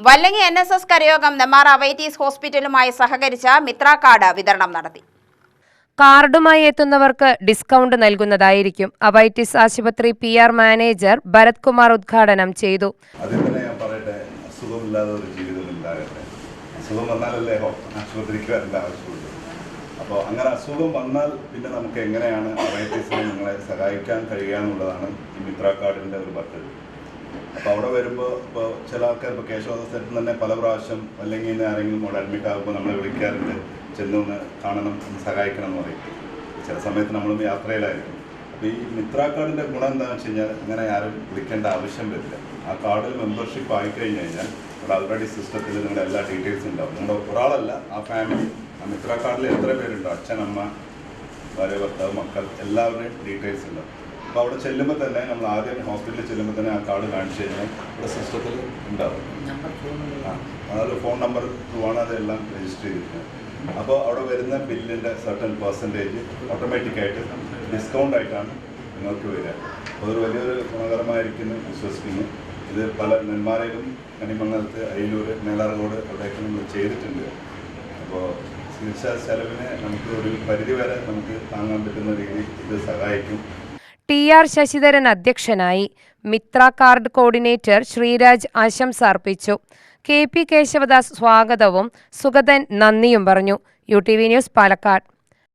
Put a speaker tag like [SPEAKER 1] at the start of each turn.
[SPEAKER 1] Vallangi N S S കരയോഗം നെമാറ അവൈറ്റീസ് ഹോസ്പിറ്റലുമായി സഹകരിച്ച മിത്ര കാർഡ് വിതരണം നടത്തി.
[SPEAKER 2] കാർഡുമായി എത്തുന്നവർക്ക് ഡിസ്കൗണ്ട് നൽകുന്നതായിരിക്കും. അവൈറ്റിസ് ആശുപത്രി P R manager Bharath Kumar ഉദ്ഘാടനം ചെയ്തു.
[SPEAKER 3] ആദ്യം ഞാൻ പറയട്ടെ അസുഖമില്ലാതെ ഒരു ജീവിതം ഉണ്ടാകട്ടെ. അസുഖം ഹോ- ആശുപത്രിക്ക് വരേണ്ട അപ്പോൾ അങ്ങനെ അസുഖം വന്നാൽ പിന്നെ നമുക്ക് എങ്ങനെയാണ് അവൈറ്റീസിനെ നിങ്ങളെ സഹായിക്കാൻ കഴിയുക എന്നുള്ളതാണ് ഈ മിത്ര കാർഡിന്റെ ഒരു പദ്ധതി. അപ്പോൾ അവിടെ വരുമ്പോൾ ഇപ്പോൾ ചില ആൾക്കാർ ഇപ്പോൾ കേശവസ്ഥത്തിൽ തന്നെ പല പ്രാവശ്യം അല്ലെങ്കിൽ ആരെങ്കിലും അവിടെ അഡ്മിറ്റ് ആകുമ്പോൾ നമ്മളെ വിളിക്കാറുണ്ട് ചെന്നൊന്ന് കാണണം സഹായിക്കണം എന്ന് പറയും. ചില സമയത്ത് നമ്മളും യാത്രയിലായിരിക്കും. അപ്പോൾ ഈ മിത്ര കാർഡിന്റെ ഗുണം എന്താണെന്ന് വെച്ച് കഴിഞ്ഞാൽ ഇങ്ങനെ ആരും വിളിക്കേണ്ട ആവശ്യം വരില്ല. ആ കാർഡിൽ മെമ്പർഷിപ്പ് ആയി കഴിഞ്ഞ് കഴിഞ്ഞാൽ ഇവിടെ ഓൾറെഡി സിസ്റ്റത്തിൽ നിങ്ങളുടെ എല്ലാ ഡീറ്റെയിൽസും ഉണ്ടാവും. നിങ്ങളുടെ ഒരാളല്ല ആ ഫാമിലി ആ മിത്ര കാർഡിൽ എത്ര പേരുണ്ടോ? അച്ഛൻ അമ്മ ഭാര്യ ഭർത്താവ് മക്കൾ എല്ലാവരുടെയും ഡീറ്റെയിൽസ് ഉണ്ടാവും. അപ്പോൾ അവിടെ ചെല്ലുമ്പോൾ തന്നെ നമ്മൾ ആദ്യം ഹോസ്പിറ്റലിൽ ചെല്ലുമ്പോൾ തന്നെ ആ കാർഡ് കാണിച്ചു കഴിഞ്ഞാൽ ഇവിടെ സിസ്റ്റത്തിൽ ഉണ്ടാവും. അതായത് ഫോൺ നമ്പർ ത്രൂ ആണ് അതെല്ലാം രജിസ്റ്റർ ചെയ്തിരിക്കുന്നത്. അപ്പോൾ അവിടെ വരുന്ന ബില്ലിന്റെ സർട്ടൺ പെർസെന്റേജ് ഓട്ടോമാറ്റിക്കായിട്ട് ഡിസ്കൗണ്ട് ആയിട്ടാണ് നിങ്ങൾക്ക് വരിക. അതൊരു വലിയൊരു ഗുണകരമായിരിക്കുന്നു വിശ്വസിക്കുന്നു. ഇത് പല നെന്മാറയിലും കണിമംഗലത്ത് അയിലൂർ മേലാർകോട് അവിടെയൊക്കെ നമ്മൾ ചെയ്തിട്ടുണ്ട്. അപ്പോൾ ചികിത്സാ ചെലവിനെ നമുക്ക് ഒരു പരിധിവരെ നമുക്ക് താങ്ങാൻ പറ്റുന്ന രീതിയിൽ ഇത് സഹായിക്കും.
[SPEAKER 2] ടി ആർ ശശിധരൻ അധ്യക്ഷനായി മിത്ര കാർഡ് കോർഡിനേറ്റർ ശ്രീരാജ് ആശംസ അർപ്പിച്ചു. കെ പി കേശവദാസ് സ്വാഗതവും സുഗതൻ നന്ദിയും പറഞ്ഞു. U T V news Palakkad.